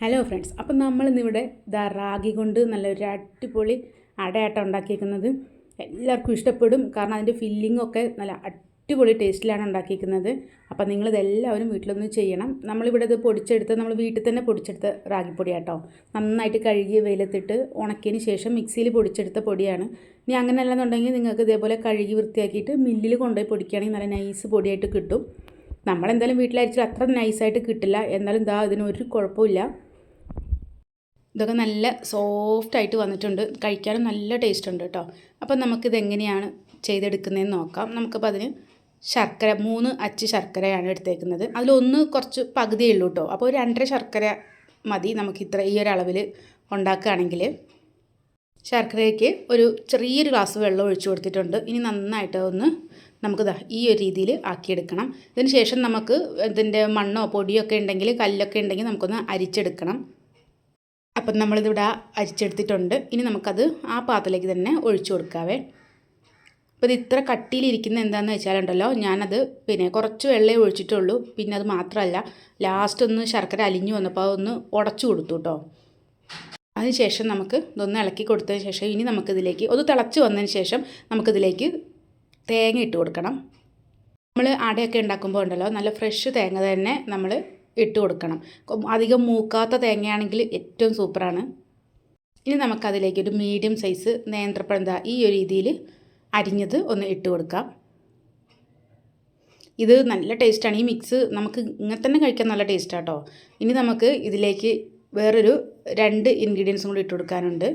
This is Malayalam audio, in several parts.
ഹലോ ഫ്രണ്ട്സ് അപ്പം നമ്മളിന്നിവിടെ ഇതാ റാഗി കൊണ്ട് നല്ലൊരു അടിപൊളി അടയാട്ടം ഉണ്ടാക്കിയിരിക്കുന്നത് എല്ലാവർക്കും ഇഷ്ടപ്പെടും കാരണം അതിന്റെ ഫില്ലിംഗ് ഒക്കെ നല്ല അടിപൊളി ടേസ്റ്റിലാണ് ഉണ്ടാക്കിയിരിക്കുന്നത് അപ്പം നിങ്ങളിതെല്ലാവരും വീട്ടിലൊന്ന് ചെയ്യണം. നമ്മളിവിടെ ഇത് പൊടിച്ചെടുത്ത് നമ്മൾ വീട്ടിൽ തന്നെ പൊടിച്ചെടുത്ത റാഗിപ്പൊടി കേട്ടോ നന്നായിട്ട് കഴുകി വെയിലത്തിട്ട് ഉണക്കിയതിന് ശേഷം മിക്സിയിൽ പൊടിച്ചെടുത്ത പൊടിയാണ്. ഇനി അങ്ങനെ അല്ലെന്നുണ്ടെങ്കിൽ നിങ്ങൾക്ക് ഇതേപോലെ കഴുകി വൃത്തിയാക്കിയിട്ട് മില്ലിൽ കൊണ്ടുപോയി പൊടിക്കുകയാണെങ്കിൽ നല്ല നൈസ് പൊടിയായിട്ട് കിട്ടും. നമ്മളെന്തായാലും വീട്ടിലയച്ചാൽ അത്ര നൈസായിട്ട് കിട്ടില്ല. എന്നാലും ഇതാ ഇതിനൊരു കുഴപ്പമില്ല. ഇതൊക്കെ നല്ല സോഫ്റ്റായിട്ട് വന്നിട്ടുണ്ട്. കഴിക്കാനും നല്ല ടേസ്റ്റ് ഉണ്ട് കേട്ടോ. അപ്പം നമുക്കിത് എങ്ങനെയാണ് ചെയ്തെടുക്കുന്നതെന്ന് നോക്കാം. നമുക്കപ്പോൾ അതിന് ശർക്കര മൂന്ന് അച്ച് ശർക്കരയാണ് എടുത്തേക്കുന്നത്. അതിലൊന്ന് കുറച്ച് പകുതിയേ ഉള്ളൂ കേട്ടോ. അപ്പോൾ ഒരു രണ്ടര ശർക്കര മതി നമുക്ക് ഇത്ര ഈ ഒരു അളവിൽ ഉണ്ടാക്കുകയാണെങ്കിൽ. ശർക്കരയ്ക്ക് ഒരു ചെറിയൊരു ഗ്ലാസ് വെള്ളം ഒഴിച്ചു കൊടുത്തിട്ടുണ്ട്. ഇനി നന്നായിട്ട് ഒന്ന് നമുക്ക് ഈ ഒരു രീതിയിൽ ആക്കിയെടുക്കണം. ഇതിന് ശേഷം നമുക്ക് ഇതിന്റെ മണ്ണോ പൊടിയൊക്കെ ഉണ്ടെങ്കിൽ കല്ലൊക്കെ ഉണ്ടെങ്കിൽ നമുക്കൊന്ന് അരിച്ചെടുക്കണം. അപ്പം നമ്മളിതിവിടെ അരിച്ചെടുത്തിട്ടുണ്ട്. ഇനി നമുക്കത് ആ പാത്രത്തിലേക്ക് തന്നെ ഒഴിച്ചു കൊടുക്കാവേ. അപ്പോൾ ഇത് ഇത്ര കട്ടിയിലിരിക്കുന്ന എന്താണെന്ന് വെച്ചാലുണ്ടല്ലോ ഞാനത് പിന്നെ കുറച്ച് വെള്ളമേ ഒഴിച്ചിട്ടുള്ളൂ. പിന്നെ അത് മാത്രമല്ല ലാസ്റ്റ് ഒന്ന് ശർക്കര അലിഞ്ഞു വന്നപ്പോൾ അതൊന്ന് ഉടച്ചു കൊടുത്തു കേട്ടോ അതിനുശേഷം നമുക്ക് ഇതൊന്ന് ഇളക്കി കൊടുത്തതിന് ശേഷം ഇനി നമുക്കിതിലേക്ക് ഒന്ന് തിളച്ച് വന്നതിന് ശേഷം നമുക്കിതിലേക്ക് തേങ്ങ ഇട്ട് കൊടുക്കണം. നമ്മൾ അടയൊക്കെ ഉണ്ടാക്കുമ്പോൾ ഉണ്ടല്ലോ നല്ല ഫ്രഷ് തേങ്ങ തന്നെ നമ്മൾ ഇട്ട് കൊടുക്കണം. അധികം മൂക്കാത്ത തേങ്ങയാണെങ്കിൽ ഏറ്റവും സൂപ്പറാണ്. ഇനി നമുക്കതിലേക്ക് ഒരു മീഡിയം സൈസ് നേന്ത്രപ്പഴം ഈ ഒരു രീതിയിൽ അരിഞ്ഞത് ഒന്ന് ഇട്ട് കൊടുക്കാം. ഇത് നല്ല ടേസ്റ്റാണ്. ഈ മിക്സ് നമുക്ക് ഇങ്ങനെ തന്നെ കഴിക്കാൻ നല്ല ടേസ്റ്റാണ് കേട്ടോ ഇനി നമുക്ക് ഇതിലേക്ക് വേറൊരു രണ്ട് ഇൻഗ്രീഡിയൻസും കൂടി ഇട്ട് കൊടുക്കാനുണ്ട്.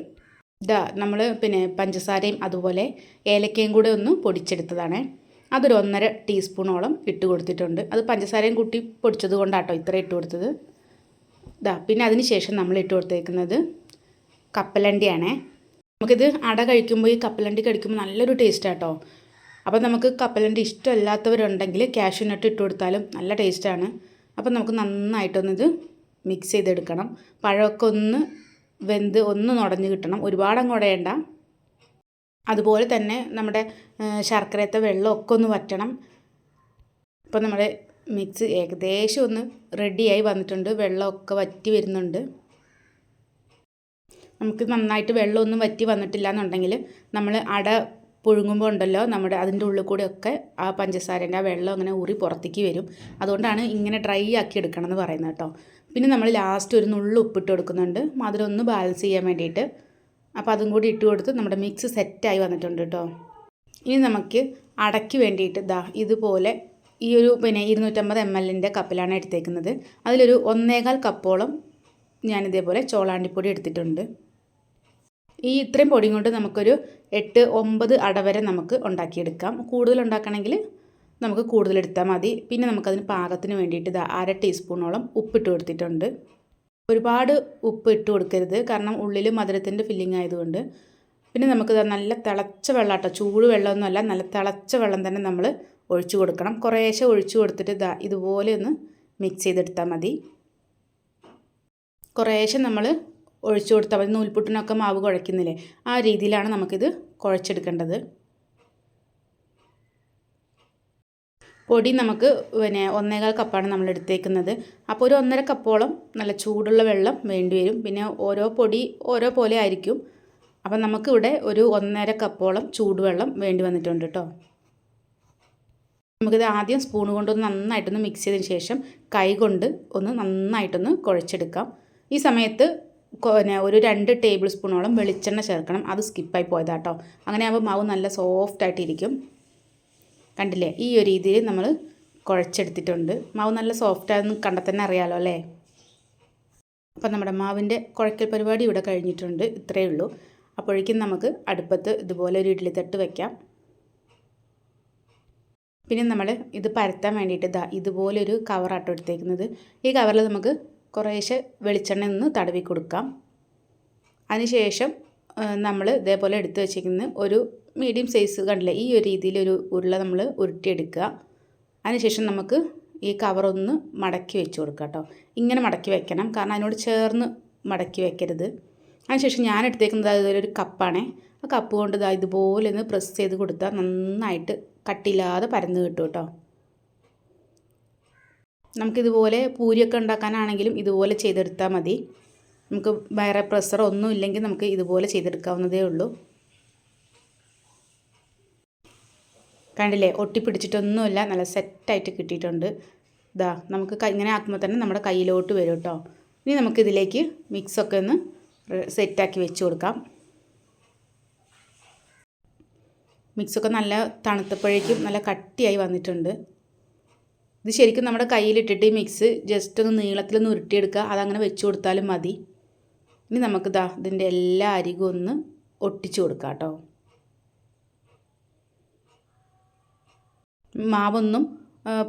ഇതാ നമ്മൾ പിന്നെ പഞ്ചസാരയും അതുപോലെ ഏലക്കയും കൂടെ ഒന്ന് പൊടിച്ചെടുത്തതാണ്. അതൊരു ഒന്നര ടീസ്പൂണോളം ഇട്ട് കൊടുത്തിട്ടുണ്ട്. അത് പഞ്ചസാരയും കൂട്ടി പൊടിച്ചത് കൊണ്ടാട്ടോ ഇത്ര ഇട്ട് കൊടുത്തത്. ഇതാ പിന്നെ അതിന് ശേഷം നമ്മൾ ഇട്ട് കൊടുത്തേക്കുന്നത് കപ്പലണ്ടിയാണേ. നമുക്കിത് അട കഴിക്കുമ്പോൾ ഈ കപ്പലണ്ടി കഴിക്കുമ്പോൾ നല്ലൊരു ടേസ്റ്റ് ആട്ടോ അപ്പോൾ നമുക്ക് കപ്പലണ്ടി ഇഷ്ടമല്ലാത്തവരുണ്ടെങ്കിൽ കാഷ്യൂ നട്ട് ഇട്ട് കൊടുത്താലും നല്ല ടേസ്റ്റാണ്. അപ്പോൾ നമുക്ക് നന്നായിട്ടൊന്നിത് മിക്സ് ചെയ്തെടുക്കണം. പഴമൊക്കെ ഒന്ന് വെന്ത് ഒന്ന് നുടഞ്ഞ് കിട്ടണം. ഒരുപാടങ്ങ് ഉടയണ്ട അതുപോലെ തന്നെ നമ്മുടെ ശർക്കരത്തെ വെള്ളമൊക്കെ ഒന്ന് വറ്റണം. അപ്പോൾ നമ്മുടെ മിക്സ് ഏകദേശം ഒന്ന് റെഡിയായി വന്നിട്ടുണ്ട്. വെള്ളമൊക്കെ വറ്റി വരുന്നുണ്ട്. നമുക്ക് നന്നായിട്ട് വെള്ളമൊന്നും വറ്റി വന്നിട്ടില്ല എന്നുണ്ടെങ്കിൽ നമ്മൾ അട പുഴുങ്ങുമ്പോൾ ഉണ്ടല്ലോ നമ്മുടെ അതിന്റെ ഉള്ളിൽ കൂടെ ഒക്കെ ആ പഞ്ചസാരന്റെ ആ വെള്ളം അങ്ങനെ ഊറി പുറത്തേക്ക് വരും. അതുകൊണ്ടാണ് ഇങ്ങനെ ഡ്രൈ ആക്കി എടുക്കണം എന്ന് പറയുന്നത് കേട്ടോ. പിന്നെ നമ്മൾ ലാസ്റ്റ് ഒരു നുള്ളു ഉപ്പിട്ട് കൊടുക്കുന്നുണ്ട്. മധുരം ഒന്ന് ബാലൻസ് ചെയ്യാൻ വേണ്ടിയിട്ട് അപ്പോൾ അതും കൂടി ഇട്ട് കൊടുത്ത് നമ്മുടെ മിക്സ് സെറ്റായി വന്നിട്ടുണ്ട് കേട്ടോ ഇനി നമുക്ക് അടയ്ക്ക് വേണ്ടിയിട്ട് ദാ ഇതുപോലെ ഈ ഒരു പിന്നെ ഇരുന്നൂറ്റമ്പത് എം എല്ലിന്റെ കപ്പിലാണ് എടുത്തേക്കുന്നത്. അതിലൊരു ഒന്നേകാൽ കപ്പോളം ഞാനിതേപോലെ ചോളാണ്ടിപ്പൊടി എടുത്തിട്ടുണ്ട്. ഈ ഇത്രയും പൊടിയും കൊണ്ട് നമുക്കൊരു എട്ട് ഒമ്പത് അട വരെ നമുക്ക് ഉണ്ടാക്കിയെടുക്കാം. കൂടുതൽ ഉണ്ടാക്കണമെങ്കിൽ നമുക്ക് കൂടുതൽ എടുത്താൽ മതി. പിന്നെ നമുക്കതിന് പാകത്തിന് വേണ്ടിയിട്ട് അര ടീസ്പൂണോളം ഉപ്പിട്ട് കൊടുത്തിട്ടുണ്ട്. ഒരുപാട് ഉപ്പ് ഇട്ട് കൊടുക്കരുത്. കാരണം ഉള്ളിൽ മധുരത്തിന്റെ ഫില്ലിംഗ് ആയതുകൊണ്ട്. പിന്നെ നമുക്ക് നല്ല തിളച്ച വെള്ളം കേട്ടോ ചൂട് വെള്ളമൊന്നുമല്ല നല്ല തിളച്ച വെള്ളം തന്നെ നമ്മൾ ഒഴിച്ചു കൊടുക്കണം. കുറേശ്ശെ ഒഴിച്ചു കൊടുത്തിട്ട് ഇതാ ഇതുപോലെ ഒന്ന് മിക്സ് ചെയ്തെടുത്താൽ മതി. കുറേശ്ശെ നമ്മൾ ഒഴിച്ചു കൊടുത്താൽ മതി. നൂൽപുട്ടിനൊക്കെ മാവ് കുഴയ്ക്കുന്നില്ലേ? ആ രീതിയിലാണ് നമുക്കിത് കുഴച്ചെടുക്കേണ്ടത്. പൊടി നമുക്ക് പിന്നെ ഒന്നേകാൽ കപ്പാണ് നമ്മൾ എടുത്തേക്കുന്നത് അപ്പോൾ ഒരു ഒന്നര കപ്പോളം നല്ല ചൂടുള്ള വെള്ളം വേണ്ടി വരും. പിന്നെ ഓരോ പൊടി ഓരോ പോലെ ആയിരിക്കും. അപ്പം നമുക്കിവിടെ ഒരു ഒന്നര കപ്പോളം ചൂടുവെള്ളം വേണ്ടി വന്നിട്ടുണ്ട് കേട്ടോ. നമുക്കിത് ആദ്യം സ്പൂൺ കൊണ്ടൊന്ന് നന്നായിട്ടൊന്ന് മിക്സ് ചെയ്തതിന് ശേഷം കൈ കൊണ്ട് ഒന്ന് നന്നായിട്ടൊന്ന് കുഴച്ചെടുക്കാം. ഈ സമയത്ത് ഒരു രണ്ട് ടേബിൾ സ്പൂണോളം വെളിച്ചെണ്ണ ചേർക്കണം. അത് സ്കിപ്പായി പോയതാട്ടോ. അങ്ങനെ ആകുമ്പോൾ മാവ് നല്ല സോഫ്റ്റ് ആയിട്ടിരിക്കും കണ്ടില്ലേ? ഈ ഒരു രീതിയിൽ നമ്മൾ കുഴച്ചെടുത്തിട്ടുണ്ട്. മാവ് നല്ല സോഫ്റ്റ് ആണെന്ന് കണ്ടാൽ അറിയാമല്ലോ അല്ലേ? അപ്പോൾ നമ്മുടെ മാവിന്റെ കുഴക്കൽ പരിപാടി ഇവിടെ കഴിഞ്ഞിട്ടുണ്ട്. ഇത്രയേ ഉള്ളൂ. അപ്പോഴേക്കും നമുക്ക് അടുപ്പത്ത് ഇതുപോലെ ഒരു ഇഡ്ഡലി തട്ട് വയ്ക്കാം പിന്നെ നമ്മൾ ഇത് പരത്താൻ വേണ്ടിയിട്ട് ഇതാ ഇതുപോലെ ഒരു കവറാട്ടോ എടുത്തേക്കുന്നത്. ഈ കവറിൽ നമുക്ക് കുറേശ്ശെ വെളിച്ചെണ്ണ ഒന്ന് തടവി കൊടുക്കാം. അതിനുശേഷം നമ്മൾ ഇതേപോലെ എടുത്ത് വെച്ചിരിക്കുന്ന ഒരു മീഡിയം സൈസ് കണ്ടില്ലേ? ഈ ഒരു രീതിയിലൊരു ഉരുള നമ്മൾ ഉരുട്ടിയെടുക്കുക. അതിനുശേഷം നമുക്ക് ഈ കവറൊന്ന് മടക്കി വെച്ച് കൊടുക്കുക കേട്ടോ. ഇങ്ങനെ മടക്കി വെക്കണം. കാരണം അതിനോട് ചേർന്ന് മടക്കി വെക്കരുത്. അതിനുശേഷം ഞാൻ എടുത്തേക്കുന്നത് അതൊരു കപ്പാണേ. ആ കപ്പ് കൊണ്ട് ഇതാ ഇതുപോലെ ഒന്ന് പ്രസ് ചെയ്ത് കൊടുത്താൽ നന്നായിട്ട് കട്ടില്ലാതെ പരന്ന് കിട്ടും കേട്ടോ. നമുക്കിതുപോലെ പൂരിയൊക്കെ ഉണ്ടാക്കാനാണെങ്കിലും ഇതുപോലെ ചെയ്തെടുത്താൽ മതി. നമുക്ക് വേറെ പ്രഷർ ഒന്നും ഇല്ലെങ്കിൽ നമുക്ക് ഇതുപോലെ ചെയ്തെടുക്കാവുന്നതേ ഉള്ളൂ. കണ്ടില്ലേ? ഒട്ടിപ്പിടിച്ചിട്ടൊന്നുമില്ല. നല്ല സെറ്റായിട്ട് കിട്ടിയിട്ടുണ്ട്. ഇതാ നമുക്ക് ഇങ്ങനെ ആക്കുമ്പോൾ തന്നെ നമ്മുടെ കയ്യിലോട്ട് വരും കേട്ടോ ഇനി നമുക്കിതിലേക്ക് മിക്സൊക്കെ ഒന്ന് സെറ്റാക്കി വെച്ച് കൊടുക്കാം. മിക്സൊക്കെ നല്ല തണുത്തപ്പോഴേക്കും നല്ല കട്ടിയായി വന്നിട്ടുണ്ട്. ഇത് ശരിക്കും നമ്മുടെ കയ്യിലിട്ടിട്ട് ഈ മിക്സ് ജസ്റ്റ് ഒന്ന് നീളത്തിൽ നീളത്തിലൊന്ന് ഉരുട്ടിയെടുക്കുക. അതങ്ങനെ വെച്ച് കൊടുത്താലും മതി. ഇനി നമുക്കിതാ ഇതിന്റെ എല്ലാ അരികും ഒന്ന് ഒട്ടിച്ചു കൊടുക്കാം കേട്ടോ മാവൊന്നും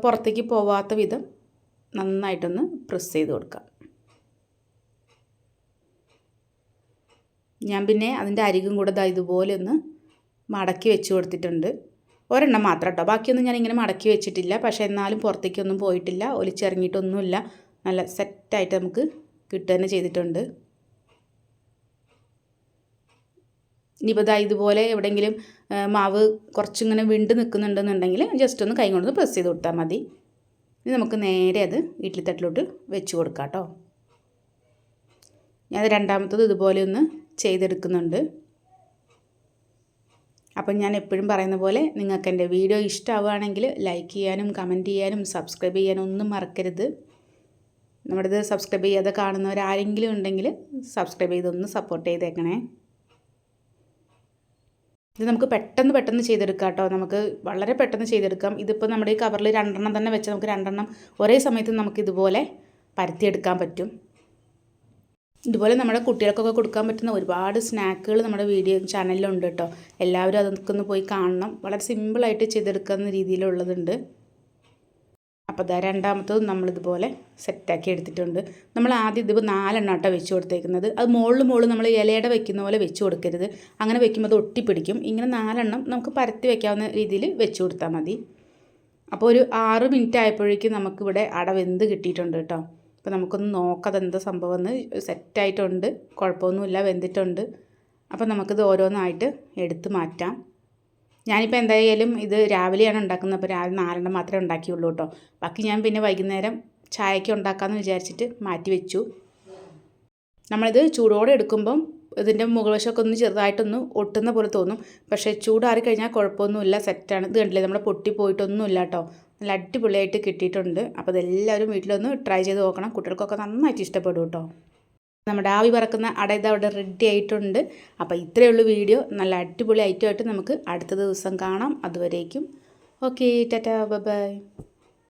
പുറത്തേക്ക് പോവാത്ത വിധം നന്നായിട്ടൊന്ന് പ്രസ് ചെയ്ത് കൊടുക്കുക ഞാൻ പിന്നെ അതിന്റെ അരികും കൂടെ ദാ ഇതുപോലെ ഒന്ന് മടക്കി വെച്ച് കൊടുത്തിട്ടുണ്ട്. ഒരെണ്ണം മാത്രം കേട്ടോ ബാക്കിയൊന്നും ഞാൻ ഇങ്ങനെ മടക്കി വെച്ചിട്ടില്ല. പക്ഷേ എന്നാലും പുറത്തേക്കൊന്നും പോയിട്ടില്ല. ഒലിച്ചിറങ്ങിയിട്ടൊന്നുമില്ല. നല്ല സെറ്റായിട്ട് നമുക്ക് കിട്ടുക തന്നെ ചെയ്തിട്ടുണ്ട്. ഇനിയിപ്പോൾ ഇതാ ഇതുപോലെ എവിടെയെങ്കിലും മാവ് കുറച്ചിങ്ങനെ വിണ്ട് നിൽക്കുന്നുണ്ടെന്നുണ്ടെങ്കിൽ ജസ്റ്റ് ഒന്ന് കൈ കൊണ്ടൊന്ന് പ്രസ് ചെയ്ത് കൊടുത്താൽ മതി. ഇനി നമുക്ക് നേരെ അത് ഇഡ്ഡലി തട്ടിലോട്ട് വെച്ച് കൊടുക്കാം കേട്ടോ. ഞാൻ രണ്ടാമത്തത് ഇതുപോലെ ഒന്ന് ചെയ്തെടുക്കുന്നുണ്ട്. അപ്പം ഞാൻ എപ്പോഴും പറയുന്ന പോലെ നിങ്ങൾക്ക് എന്റെ വീഡിയോ ഇഷ്ടമാവുകയാണെങ്കിൽ ലൈക്ക് ചെയ്യാനും കമന്റ് ചെയ്യാനും സബ്സ്ക്രൈബ് ചെയ്യാനും ഒന്നും മറക്കരുത്. നമ്മുടെ ഇത് സബ്സ്ക്രൈബ് ചെയ്യാതെ കാണുന്നവരാരെങ്കിലും ഉണ്ടെങ്കിൽ സബ്സ്ക്രൈബ് ചെയ്തൊന്ന് സപ്പോർട്ട് ചെയ്തേക്കണേ. ഇത് നമുക്ക് പെട്ടെന്ന് പെട്ടെന്ന് ചെയ്തെടുക്കാം കേട്ടോ. നമുക്ക് വളരെ പെട്ടെന്ന് ചെയ്തെടുക്കാം. ഇതിപ്പോൾ നമ്മുടെ ഈ കവറിൽ രണ്ടെണ്ണം തന്നെ വെച്ച് നമുക്ക് രണ്ടെണ്ണം ഒരേ സമയത്ത് നമുക്ക് ഇതുപോലെ പരത്തിയെടുക്കാൻ പറ്റും. ഇതുപോലെ നമ്മുടെ കുട്ടികൾക്കൊക്കെ കൊടുക്കാൻ പറ്റുന്ന ഒരുപാട് സ്നാക്കുകൾ നമ്മുടെ വീഡിയോ ചാനലിലുണ്ട് കേട്ടോ. എല്ലാവരും അതൊക്കെ ഒന്ന് പോയി കാണണം. വളരെ സിമ്പിളായിട്ട് ചെയ്തെടുക്കുന്ന രീതിയിലുള്ളതുണ്ട്. അപ്പോൾ അതാ രണ്ടാമത്തത് നമ്മളിതുപോലെ സെറ്റാക്കി എടുത്തിട്ടുണ്ട്. നമ്മൾ ആദ്യം ഇതിപ്പോൾ നാലെണ്ണം ആട്ടോ വെച്ച് കൊടുത്തേക്കുന്നത്. അത് മുകളിൽ മുകളിൽ നമ്മൾ ഇലയുടെ വെക്കുന്ന പോലെ വെച്ച് കൊടുക്കരുത്. അങ്ങനെ വെക്കുമ്പോൾ അത് ഒട്ടിപ്പിടിക്കും. ഇങ്ങനെ നാലെണ്ണം നമുക്ക് പരത്തി വെക്കാവുന്ന രീതിയിൽ വെച്ച് കൊടുത്താൽ മതി. അപ്പോൾ ഒരു ആറ് മിനിറ്റ് ആയപ്പോഴേക്കും നമുക്കിവിടെ അട വെന്ത് കിട്ടിയിട്ടുണ്ട് കേട്ടോ. അപ്പോൾ നമുക്കൊന്ന് നോക്കാം അതെന്താ സംഭവം എന്ന് സെറ്റായിട്ടുണ്ട്. കുഴപ്പമൊന്നുമില്ല വെന്തിട്ടുണ്ട്. അപ്പോൾ നമുക്കിത് ഓരോന്നായിട്ട് എടുത്ത് മാറ്റാം. ഞാനിപ്പോൾ എന്തായാലും ഇത് രാവിലെയാണ് ഉണ്ടാക്കുന്നത്. അപ്പോൾ രാവിലെ നാലെണ്ണം മാത്രമേ ഉണ്ടാക്കിയുള്ളൂ കേട്ടോ. ബാക്കി ഞാൻ പിന്നെ വൈകുന്നേരം ചായയ്ക്ക് ഉണ്ടാക്കാമെന്ന് വിചാരിച്ചിട്ട് മാറ്റി വെച്ചു. നമ്മളിത് ചൂടോടെ എടുക്കുമ്പം ഇതിന്റെ മുകൾ വശമൊക്കെ ഒന്ന് ചെറുതായിട്ടൊന്ന് ഒട്ടുന്ന പോലെ തോന്നും. പക്ഷേ ചൂടാറി കഴിഞ്ഞാൽ കുഴപ്പമൊന്നുമില്ല സെറ്റാണ് ഇത് കണ്ടില്ലേ നമ്മുടെ പൊട്ടി പോയിട്ടൊന്നുമില്ല കേട്ടോ. നല്ല അടിപൊളിയായിട്ട് കിട്ടിയിട്ടുണ്ട്. അപ്പോൾ ഇതെല്ലാവരും വീട്ടിലൊന്ന് ട്രൈ ചെയ്ത് നോക്കണം. കുട്ടികൾക്കൊക്കെ നന്നായിട്ട് ഇഷ്ടപ്പെടും കേട്ടോ. നമ്മുടെ ആവി പറക്കുന്ന അട ഇത് അവിടെ റെഡി ആയിട്ടുണ്ട്. അപ്പോൾ ഇത്രയേ ഉള്ളൂ വീഡിയോ. നല്ല അടിപൊളി ഐറ്റമായിട്ട് നമുക്ക് അടുത്ത ദിവസം കാണാം. അതുവരേക്കും. Okay tata bye